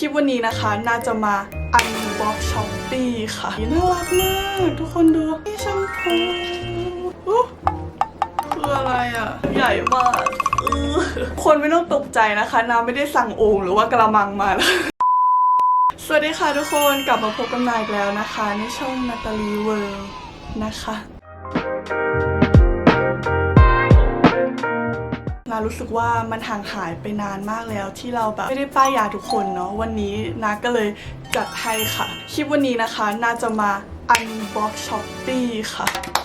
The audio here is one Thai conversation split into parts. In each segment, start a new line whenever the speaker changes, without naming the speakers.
คลิปวันนี้นะคะน่าจะมาอันบ็อกช้อปปี้ค่ะน่ารักมากทุกคนดูนี่แชมพูคืออะไรอะ ใหญ่มากคนไม่ต้องตกใจนะคะนาไม่ได้สั่งโอ่งหรือว่ากระมังมานะสวัสดีค่ะทุกคนกลับมาพบกันใหม่แล้วนะคะ ในช่องนาตาลีเวิร์นะคะ นารู้สึกว่ามันห่างหายไปนานมากแล้วที่เราแบบไม่ได้ป้ายยาทุกคนเนาะวันนี้นาก็เลยจัดให้ค่ะ คลิปวันนี้นะคะนาจะมา unbox shopee ค่ะ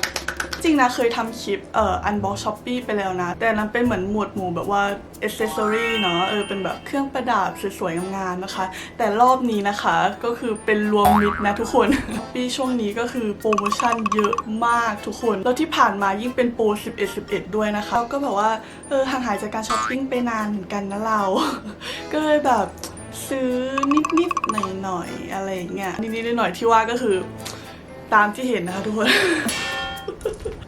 จริงนะเคยทำคลิปเอ่อ unbox shopee ไปแล้วนะ แต่นั้นเป็นเหมือนหมวดหมู่แบบว่า accessory เนาะเออเป็นแบบเครื่องประดับสวยๆงามๆนะคะ แต่รอบนี้นะคะก็คือเป็นรวมมิตรนะทุกคนปีช่วงนี้ก็คือโปรโมชั่นเยอะมากทุกคน แล้วที่ผ่านมายิ่งเป็นโปร 11 11 ด้วยนะคะแล้วก็แบบว่าเออห่างหายจากการช้อปปิ้งไปนานเหมือนกันนะเรา ก็เลยแบบซื้อนิดๆหน่อยๆอะไรอย่างเงี้ยนิดๆหน่อยๆที่ว่าก็คือตามที่เห็นนะคะทุกคน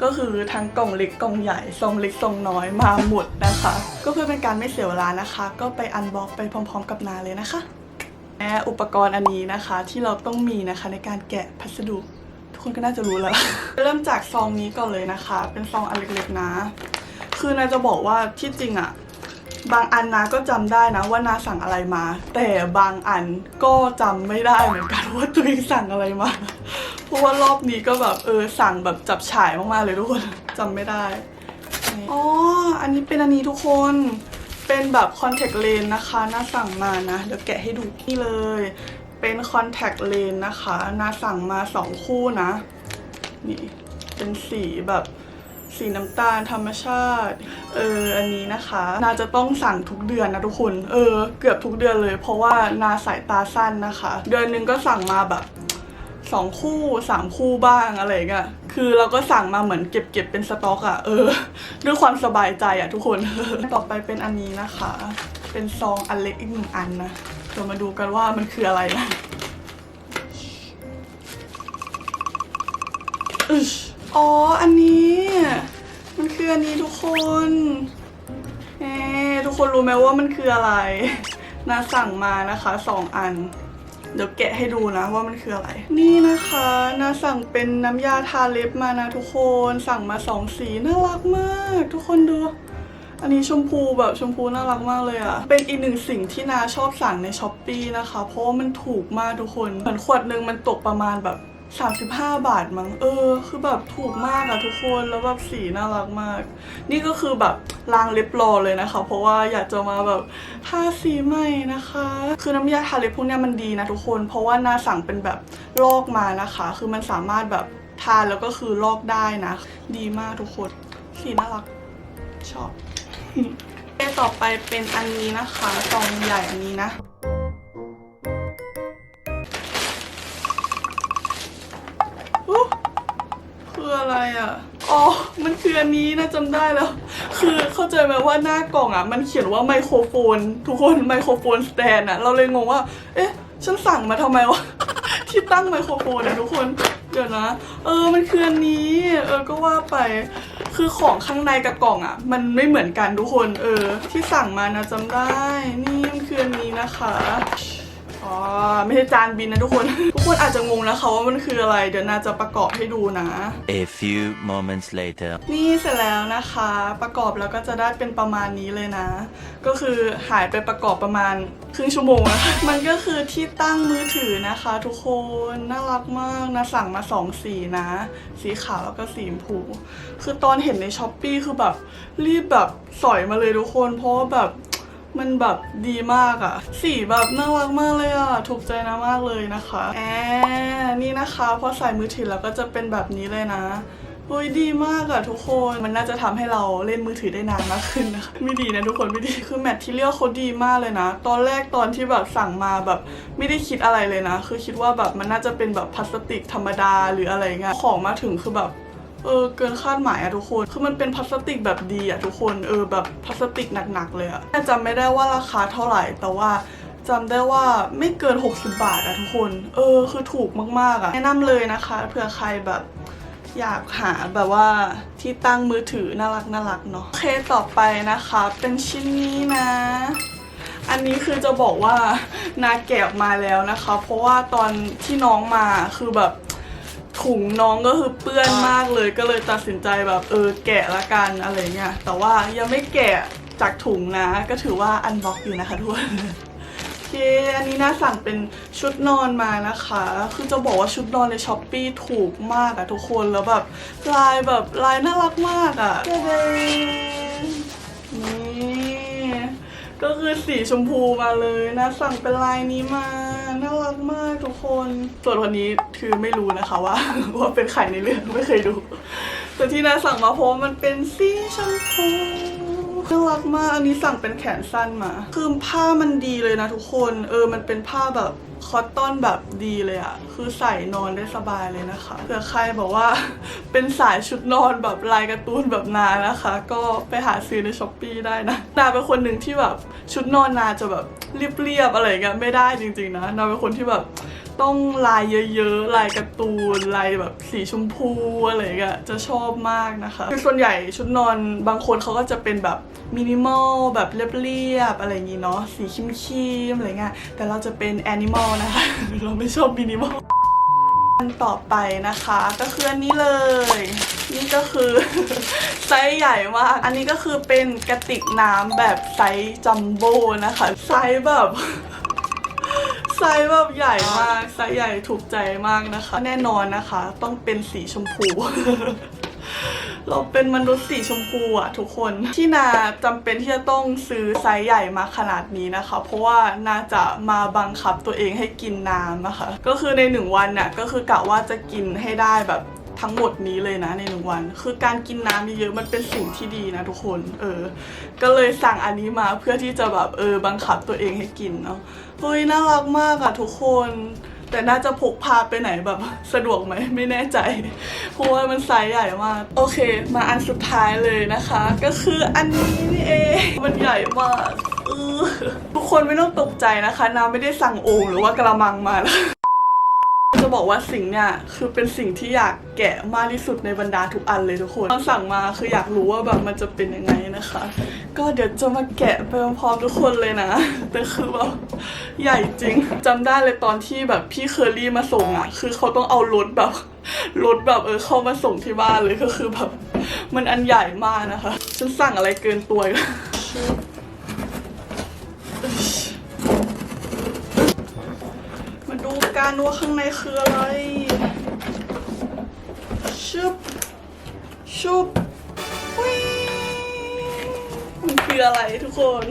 ก็คือทั้งกล่องเล็กกล่องใหญ่ซองเล็กซองน้อยมาหมดนะคะ ก็เพื่อเป็นการไม่เสียเวลานะคะ ก็ไปอันบ็อกไปพร้อม ๆ กับนาเลยนะคะและอุปกรณ์อันนี้นะคะที่เราต้องมีนะคะในการแกะพัสดุทุกคนก็น่าจะรู้แล้ว เริ่มจากซองนี้ก่อนเลยนะคะ เป็นซองอันเล็กๆนะ คือนาจะบอกว่าที่จริงอะบางอันนาก็จำได้นะว่านาสั่งอะไรมา แต่บางอันก็จำไม่ได้เหมือนกันว่าตัวเองสั่งอะไรมา ราะว่ารอบนี้ก็แบบเออสั่งแบบจับฉายมากๆเลยทุกคนจำไม่ได้อ๋ออันนี้เป็นอันนี้ทุกคนเป็นแบบ contact lens นะคะน่าสั่งมานะ เดี๋ยวแกะให้ดูนี่เลย เป็น contact lens นะคะน่าสั่งมาสองคู่นะ นี่เป็นสีแบบสีน้ำตาลธรรมชาติเอออันนี้นะคะ นาจะต้องสั่งทุกเดือนนะทุกคน เออ เกือบทุกเดือนเลย เพราะว่านาสายตาสั้นนะคะ เดือนนึงก็สั่งมาแบบ สองคู่สามคู่บ้างอะไรเงี้ยคือเราก็สั่งมาเหมือนเก็บเก็บเป็นสต็อกอะเออ ด้วยความสบายใจอะทุกคนต่อไปเป็นอันนี้นะคะ เป็นซองอันเล็กอีกหนึ่งอันนะเดี๋ยวมาดูกันว่ามันคืออะไรนะอึชอ๋อ อันนี้ มันคืออันนี้ทุกคนแหมทุกคนรู้ไหมว่ามันคืออะไร นาสั่งมานะคะสองอัน เดี๋ยวแกะให้ดูนะว่ามันคืออะไร นี่นะคะนาสั่งเป็นน้ำยาทาเล็บมานะทุกคนสั่งมาสองสีน่ารักมาก ทุกคนดูอันนี้ชมพูแบบชมพูน่ารักมากเลยอะเป็นอีกหนึ่งสิ่งที่นาชอบสั่งในช้อปปีนะคะ เพราะว่ามันถูกมากทุกคน เหมือนขวดหนึ่งมันตกประมาณแบบ 35 บาทมั้งเออ คือแบบถูกมากอะทุกคนแล้วแบบสีน่ารักมาก นี่ก็คือแบบล้างเล็บรอเลยนะคะ เพราะว่าอยากจะมาแบบทาสีใหม่นะคะ คือน้ำยาทาเล็บพวกเนี้ยมันดีนะทุกคน เพราะว่านาสั่งเป็นแบบลอกมานะคะ คือมันสามารถแบบทาแล้วก็คือลอกได้นะ ดีมากทุกคน สีน่ารักชอบเอต่อไปเป็นอันนี้นะคะซองใหญ่อันนี้นะ อะไรอะ อ๋อ มันคืออันนี้นะจำได้แล้ว คือเข้าใจไหมว่าหน้ากล่องอะ มันเขียนว่าไมโครโฟน ทุกคนไมโครโฟนสแตนอะ เราเลยงงว่า เอ๊ะ ฉันสั่งมาทำไมวะ ที่ตั้งไมโครโฟนอะทุกคน เดี๋ยวนะ เออ มันคืออันนี้ เออ ก็ว่าไป คือของข้างในกับกล่องอะ มันไม่เหมือนกันทุกคน เออ ที่สั่งมานะจำได้ นี่มันคืออันนี้นะคะ อ๋อไม่ใช่จานบินนะทุกคน ทุกคนอาจจะงงนะคะว่ามันคืออะไร เดี๋ยวนาจะประกอบให้ดูนะ
A few moments later.
นี่เสร็จแล้วนะคะ ประกอบแล้วก็จะได้เป็นประมาณนี้เลยนะ ก็คือหายไปประกอบประมาณครึ่งชั่วโมงนะคะมันก็คือที่ตั้งมือถือนะคะ ทุกคนน่ารักมากนะสั่งมาสองสีนะ สีขาวแล้วก็สีชมพูคือตอนเห็นในช้อปปีคือแบบรีบแบบสอยมาเลยทุกคน เพราะว่าแบบ มันแบบดีมากอะสีแบบน่ารักมากเลยอะถูกใจนะมากเลยนะคะแอนี่นะคะพอใส่มือถือแล้วก็จะเป็นแบบนี้เลยนะโอ้ยดีมากอะทุกคนมันน่าจะทำให้เราเล่นมือถือได้นานมากขึ้นนะคะไม่ดีนะทุกคนไม่ดีคือแมทที่เลือกเขาดีมากเลยนะ ตอนแรกตอนที่แบบสั่งมาแบบ ไม่ได้คิดอะไรเลยนะ คือคิดว่าแบบมันน่าจะเป็นแบบพลาสติกธรรมดาหรืออะไรเงี้ยของมาถึงคือแบบ เออเกินคาดหมายอะทุกคน คือมันเป็นพลาสติกแบบดีอะทุกคนเออแบบพลาสติกหนักๆเลยอะแต่จำไม่ได้ว่าราคาเท่าไหร่ แต่ว่าจำได้ว่าไม่เกิน 60 บาทอะทุกคน เออ คือถูกมากๆอะแนะนำเลยนะคะเผื่อใครแบบอยากหาแบบว่าที่ตั้งมือถือน่ารักน่ารักเนาะโอเคต่อไปนะคะ เป็นชิ้นนี้นะ อันนี้คือจะบอกว่านาแกะมาแล้วนะคะ เพราะว่าตอนที่น้องมาคือแบบ ถุงน้องก็คือเปื้อนมากเลยก็เลยตัดสินใจแบบเออแกะละกันอะไรเงี้ยแต่ว่ายังไม่แกะจากถุงนะ ก็ถือว่าอันบ็อกอยู่นะคะทุกคนโอเคอันนี้น่าสั่งเป็นชุดนอนมานะคะ คือจะบอกว่าชุดนอนในช้อปปีถูกมากอะทุกคนแล้วแบบลายแบบลายน่ารักมากอะเย้นี่ก็คือสีชมพูมาเลยนะสั่งเป็นลายนี้มาน่ารัก มากทุกคนส่วนวันนี้คือไม่รู้นะคะว่าว่าเป็นไข่ในเรื่องไม่เคยดูแต่ที่นาสั่งมาเพราะมันเป็นสีชมพู น่ารักมาก อันนี้สั่งเป็นแขนสั้นมา คือผ้ามันดีเลยนะทุกคน เออ มันเป็นผ้าแบบคอตตอนแบบดีเลยอะคือใส่นอนได้สบายเลยนะคะ เผื่อใครบอกว่า เป็นสายชุดนอนแบบลายการ์ตูนแบบนานะคะ ก็ไปหาซื้อในช้อปปีได้นะ นาเป็นคนหนึ่งที่แบบชุดนอนนาจะแบบเรียบๆอะไรอย่างเงี้ยไม่ได้จริงๆนะ นาเป็นคนที่แบบ ต้องลายเยอะๆ ลายการ์ตูน ลายแบบสีชมพูอะไรอย่างเงี้ยจะชอบมากนะคะคือส่วนใหญ่ชุดนอนบางคนเขาก็จะเป็นแบบมินิมอลแบบเรียบๆ อะไรอย่างงี้เนาะ สีคิมๆ อะไรเงี้ย แต่เราจะเป็นแอนิมอลนะคะ เราไม่ชอบมินิมอลอันต่อไปนะคะก็คืออันนี้เลย นี่ก็คือ ไซส์ใหญ่มาก อันนี้ก็คือเป็นกระติกน้ำแบบไซส์จัมโบ้นะคะ ไซส์แบบ ซส์แบบใหญ่มากไซส์ใหญ่ถูกใจมากนะคะ แน่นอนนะคะ ต้องเป็นสีชมพู เราเป็นมนุษย์สีชมพูอะทุกคนที่นาจำเป็นที่จะต้องซื้อไซส์ใหญ่มาขนาดนี้นะคะ เพราะว่านาจะมาบังคับตัวเองให้กินน้ำนะคะ ก็คือในหนึ่งวันน่ะก็คือกะว่าจะกินให้ได้แบบ ทั้งหมดนี้เลยนะในหนึ่งวัน คือการกินน้ำเยอะๆมันเป็นสิ่งที่ดีนะทุกคนเออ ก็เลยสั่งอันนี้มาเพื่อที่จะแบบเออบังคับตัวเองให้กินเนาะเฮ้ยน่ารักมากอะทุกคน แต่น่าจะพกพาไปไหนแบบสะดวกไหมไม่แน่ใจ เพราะว่ามันไซส์ใหญ่มาก โอเค มาอันสุดท้ายเลยนะคะ ก็คืออันนี้นี่เองมันใหญ่มากเออทุกคนไม่ต้องตกใจนะคะน้ำไม่ได้สั่งโอ่งหรือว่ากระมังมา จะบอกว่าสิ่งเนี่ยคือเป็นสิ่งที่อยากแกะมากที่สุดในบรรดาทุกอันเลยทุกคนตอนสั่งมาคืออยากรู้ว่าแบบมันจะเป็นยังไงนะคะ ก็เดี๋ยวจะมาแกะไปพร้อมทุกคนเลยนะ แต่คือแบบใหญ่จริงจำได้เลยตอนที่แบบพี่เคอรี่มาส่งอะ คือเขาต้องเอารถแบบรถแบบเออเข้ามาส่งที่บ้านเลยก็คือแบบมันอันใหญ่มากนะคะ ฉันสั่งอะไรเกินตัวอีก แล้วมาดูกัว่าข้างในคืออะไร ชุบ ชุบวิมันคืออะไรทุกคน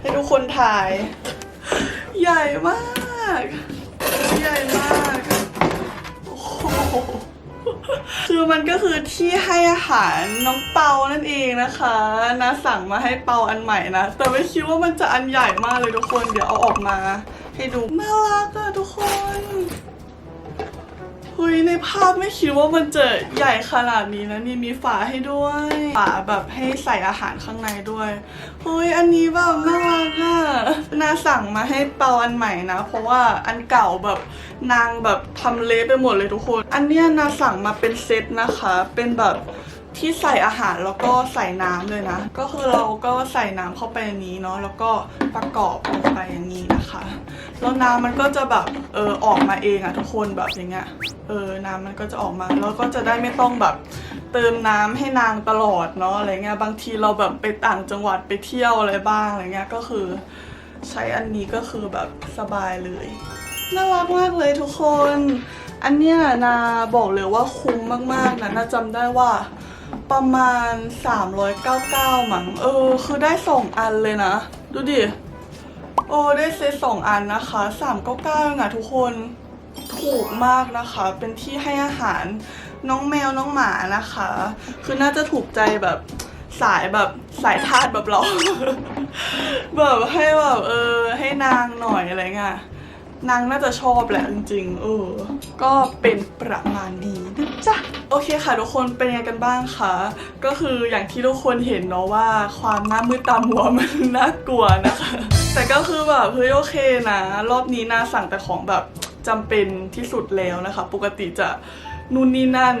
ให้ทุกคนถ่าย ใหญ่มาก ใหญ่มาก โอ้โห คือมันก็คือที่ให้อาหารน้องเปานั่นเองนะคะนาสั่งมาให้เปาอันใหม่นะ แต่ไม่คิดว่ามันจะอันใหญ่มากเลยทุกคน เดี๋ยวเอาออกมา ให้ดูน่ารักอะทุกคนเฮ้ยในภาพไม่คิดว่ามันจะใหญ่ขนาดนี้นะนี่มีฝาให้ด้วยฝาแบบให้ใส่อาหารข้างในด้วยเฮ้ยอันนี้แบบน่ารักอะนาสั่งมาให้เปาอันใหม่นะ เพราะว่าอันเก่าแบบนางแบบทำเละไปหมดเลยทุกคน อันเนี้ยนาสั่งมาเป็นเซตนะคะ เป็นแบบ ที่ใส่อาหารแล้วก็ใส่น้ำเลยนะ ก็คือเราก็ใส่น้ำเข้าไปในนี้เนาะแล้วก็ประกอบลงไปอย่างนี้นะคะ แล้วน้ำมันก็จะแบบเออออกมาเองอะทุกคนแบบอย่างเงี้ยเออน้ำมันก็จะออกมาแล้วก็จะได้ไม่ต้องแบบเติมน้ำให้นางตลอดเนาะอะไรเงี้ยบางทีเราแบบไปต่างจังหวัดไปเที่ยวอะไรบ้างอะไรเงี้ยก็คือ ใช้อันนี้ก็คือแบบสบายเลยน่ารักมากเลยทุกคน อันเนี้ยนาบอกเลยว่าคุ้มมากๆนะนาจำได้ว่า ประมาณ 399มั้งเออ คือได้สองอันเลยนะ ดูดิ โอ้ได้เซตสองอันนะคะ 399เองอะทุกคนถูกมากนะคะ เป็นที่ให้อาหารน้องแมวน้องหมานะคะ คือน่าจะถูกใจแบบสายแบบสายทาสแบบเรา แบบให้แบบเออ ให้นางหน่อยอะไรเงี้ยนางน่าจะชอบแหละจริงๆเออ ก็เป็นประมาณนี้ จ๊ะโอเคค่ะทุกคนเป็นยังไงกันบ้างคะก็คืออย่างที่ทุกคนเห็นเนาะว่าความหน้ามืดตามัวมันน่ากลัวนะคะ แต่ก็คือแบบเฮ้ยโอเคนะ รอบนี้นาสั่งแต่ของแบบจำเป็นที่สุดแล้วนะคะ ปกติจะนู่นนี่นั่น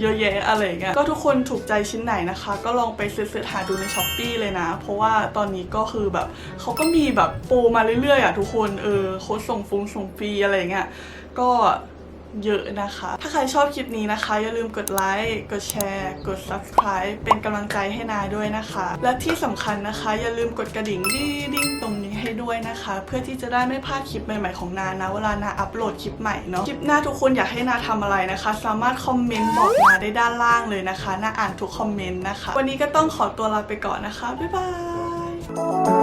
เยอะแยะอะไรเงี้ยก็ทุกคนถูกใจชิ้นไหนนะคะ ก็ลองไปเสิร์ชหาดูในช้อปปีเลยนะ เพราะว่าตอนนี้ก็คือแบบเขาก็มีแบบโปรมาเรื่อยๆอะทุกคนเออโค้ดส่งฟุ้งส่งฟรีอะไรเงี้ยก็ เยอะนะคะ ถ้าใครชอบคลิปนี้นะคะ อย่าลืมกดไลค์ กดแชร์ กด subscribe เป็นกำลังใจให้นาด้วยนะคะ และที่สำคัญนะคะ อย่าลืมกดกระดิ่งดิ้งๆตรงนี้ให้ด้วยนะคะ เพื่อที่จะได้ไม่พลาดคลิปใหม่ๆของนานะเวลานาอัปโหลดคลิปใหม่เนาะ คลิปหน้าทุกคนอยากให้นาทำอะไรนะคะ สามารถคอมเมนต์บอกนาได้ด้านล่างเลยนะคะ นาอ่านทุกคอมเมนต์นะคะ วันนี้ก็ต้องขอตัวลาไปก่อนนะคะ บ๊ายบาย